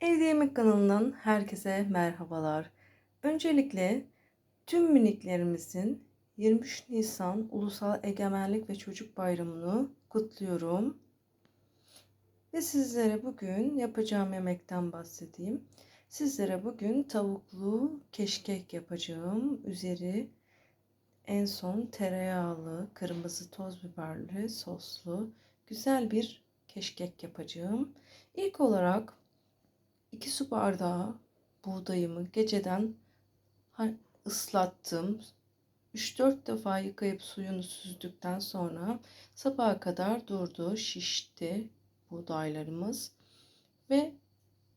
Evde Yemek kanalından herkese merhabalar. Öncelikle tüm miniklerimizin 23 Nisan Ulusal Egemenlik ve Çocuk Bayramı'nı kutluyorum. Ve sizlere bugün yapacağım yemekten bahsedeyim. Sizlere bugün tavuklu keşkek yapacağım. Üzeri en son tereyağlı, kırmızı toz biberli, soslu güzel bir keşkek yapacağım. İlk olarak 2 su bardağı buğdayımı geceden ıslattım. 3-4 defa yıkayıp suyunu süzdükten sonra sabaha kadar durdu, şişti buğdaylarımız. Ve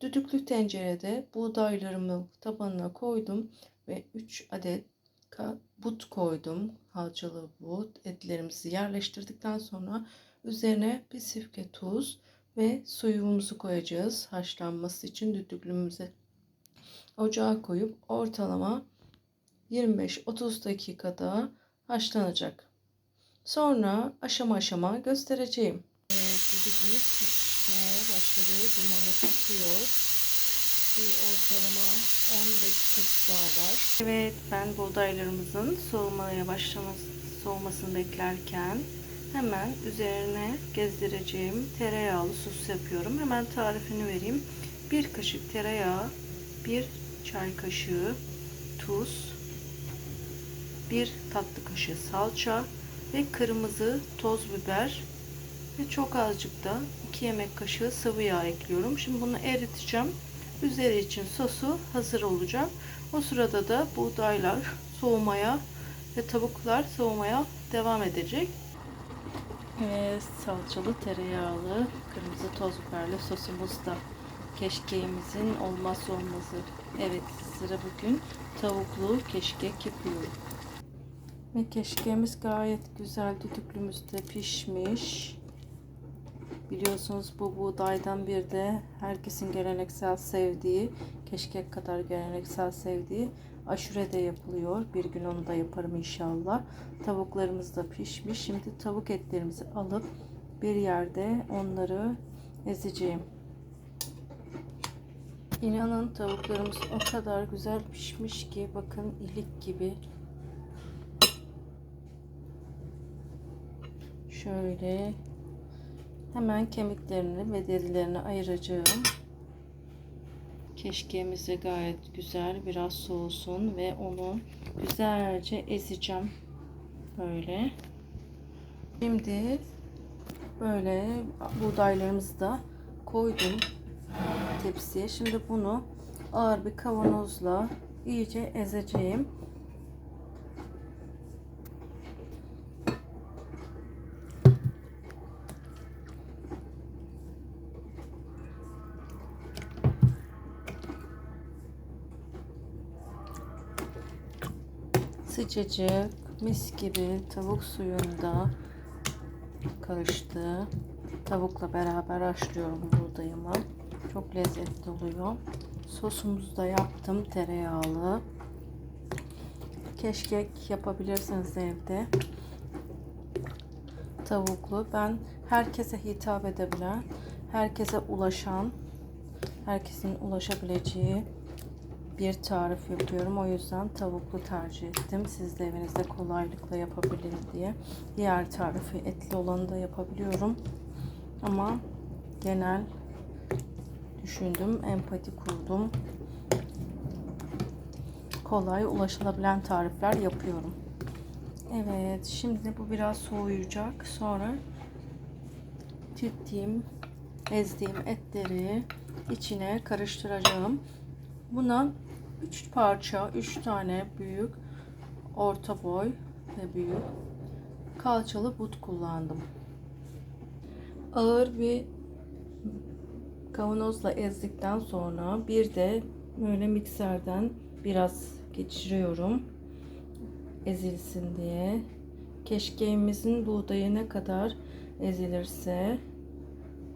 düdüklü tencerede buğdaylarımı tabanına koydum ve 3 adet but koydum. Halçalı but. Etlerimizi yerleştirdikten sonra üzerine bir sifke tuz ve suyumuzu koyacağız haşlanması için düdüklümüze ocağa koyup ortalama 25-30 dakikada haşlanacak. Sonra aşama aşama göstereceğim. Evet, düdüklümüz pişmeye başladı. Dumanı çıkıyor. Bir ortalama 10 dakika daha var. Evet ben buğdaylarımızın soğumaya başlaması soğumasını beklerken Hemen üzerine gezdireceğim tereyağlı sos yapıyorum. Hemen tarifini vereyim. Bir kaşık tereyağı, bir çay kaşığı tuz, bir tatlı kaşığı salça ve kırmızı toz biber ve çok azıcık da 2 yemek kaşığı sıvı yağ ekliyorum. Şimdi bunu eriteceğim. Üzeri için sosu hazır olacak. O sırada da buğdaylar soğumaya ve tavuklar soğumaya devam edecek ve salçalı tereyağlı kırmızı toz biberli sosumuz da keşkeğimizin olmazsa olmazı. Evet sıra bugün tavuklu keşkek yapıyorum. Ve keşkeğimiz gayet güzel düdüklümüzde pişmiş. Biliyorsunuz bu buğdaydan bir de herkesin geleneksel sevdiği, keşkek kadar geleneksel sevdiği aşure de yapılıyor. Bir gün onu da yaparım inşallah. Tavuklarımız da pişmiş. Şimdi tavuk etlerimizi alıp bir yerde onları ezeceğim. İnanın tavuklarımız o kadar güzel pişmiş ki bakın ilik gibi. Şöyle hemen kemiklerini ve derilerini ayıracağım. Keşkemizi gayet güzel biraz soğusun ve onu güzelce ezeceğim. Böyle. Şimdi böyle buğdaylarımızı da koydum tepsiye. Şimdi bunu ağır bir kavanozla iyice ezeceğim. Sıcacık mis gibi tavuk suyunda karıştı. Tavukla beraber haşlıyorum buğdayımı. Çok lezzetli oluyor. Sosumuzu da yaptım tereyağlı. Keşkek yapabilirsiniz evde. Tavuklu. Ben herkese hitap edebilen, herkese ulaşan, herkesin ulaşabileceği bir tarif yapıyorum. O yüzden tavuklu tercih ettim. Siz de evinizde kolaylıkla yapabilin diye. Diğer tarifi etli olanı da yapabiliyorum. Ama genel düşündüm, empati kurdum. Kolay ulaşılabilen tarifler yapıyorum. Evet, şimdi bu biraz soğuyacak. Sonra tittiğim, ezdiğim etleri içine karıştıracağım. Buna 3 parça, 3 tane büyük, orta boy ve büyük kalçalı but kullandım. Ağır bir kavanozla ezdikten sonra bir de böyle mikserden biraz geçiriyorum ezilsin diye. Keşkeğimizin buğdayı ne kadar ezilirse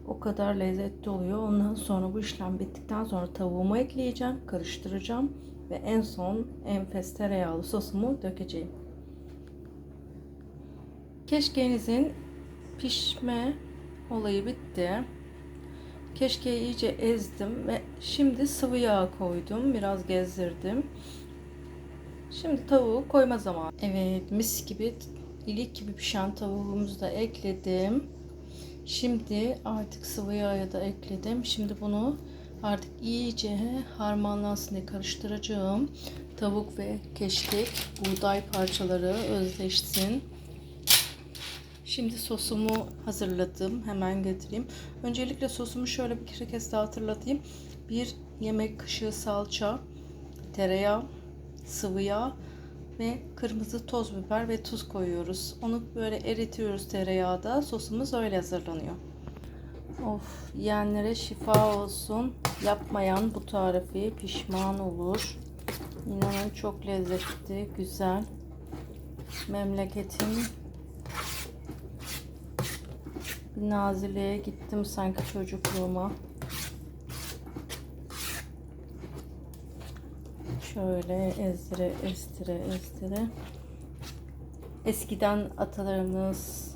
o kadar lezzetli oluyor. Ondan sonra bu işlem bittikten sonra tavuğumu ekleyeceğim, karıştıracağım ve en son enfes tereyağlı sosumu dökeceğim. Keşkenizin pişme olayı bitti. Keşkeyi iyice ezdim ve şimdi sıvı yağ koydum. Biraz gezdirdim. Şimdi tavuğu koyma zamanı. Evet mis gibi ilik gibi pişen tavuğumuzu da ekledim. Şimdi artık sıvı yağı da ekledim. Şimdi bunu artık iyice harmanlansın diye karıştıracağım. Tavuk ve keşkek, buğday parçaları özleşsin. Şimdi sosumu hazırladım. Hemen getireyim. Öncelikle sosumu şöyle bir kere daha hatırlatayım. Bir yemek kaşığı salça, tereyağı, sıvı yağ ve kırmızı toz biber ve tuz koyuyoruz. Onu böyle eritiyoruz tereyağda. Sosumuz öyle hazırlanıyor. Of yiyenlere şifa olsun. Yapmayan bu tarifi pişman olur. İnanın çok lezzetli, güzel. Memleketim bir gittim sanki çocukluğuma. Şöyle ezdire ezdire ezdire. Eskiden atalarımız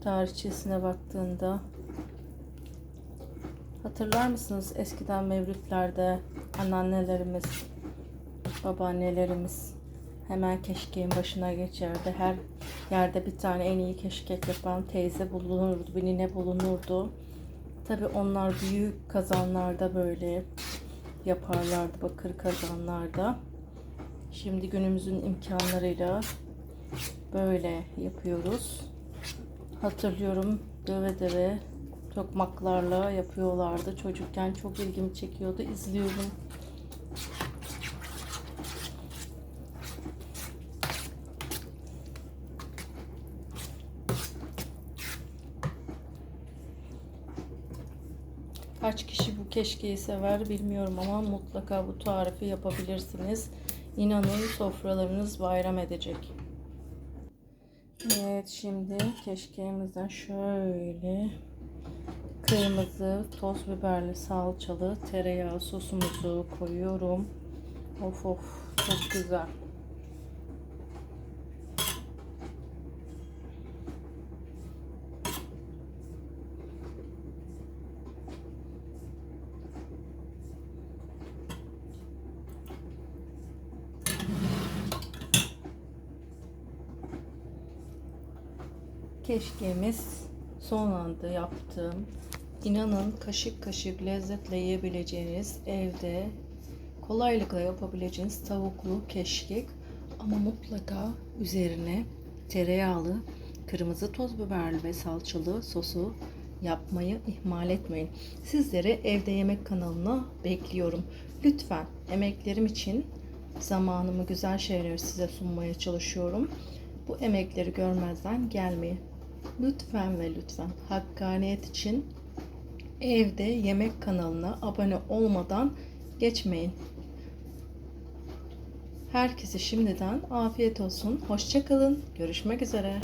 tarihçesine baktığında hatırlar mısınız eskiden mevlütlerde anneannelerimiz, babaannelerimiz hemen keşkeğin başına geçerdi. Her yerde bir tane en iyi keşkek yapan teyze bulunurdu, bir nine bulunurdu. Tabi onlar büyük kazanlarda böyle yaparlardı bakır kazanlarda. Şimdi günümüzün imkanlarıyla böyle yapıyoruz. Hatırlıyorum döve döve tokmaklarla yapıyorlardı. Çocukken çok ilgimi çekiyordu. İzliyorum. Kaç kişi bu keşkeyi sever bilmiyorum ama mutlaka bu tarifi yapabilirsiniz. İnanın sofralarınız bayram edecek. Evet şimdi keşkeğimizden şöyle kırmızı toz biberli salçalı tereyağı sosumuzu koyuyorum. Of of çok güzel. Keşkemiz son anda yaptığım inanın kaşık kaşık lezzetle yiyebileceğiniz evde kolaylıkla yapabileceğiniz tavuklu keşkek ama mutlaka üzerine tereyağlı kırmızı toz biberli ve salçalı sosu yapmayı ihmal etmeyin. Sizleri evde yemek kanalına bekliyorum. Lütfen emeklerim için zamanımı güzel şeyler size sunmaya çalışıyorum. Bu emekleri görmezden gelmeyin. Lütfen ve lütfen hakkaniyet için evde yemek kanalına abone olmadan geçmeyin. Herkese şimdiden afiyet olsun. Hoşçakalın. Görüşmek üzere.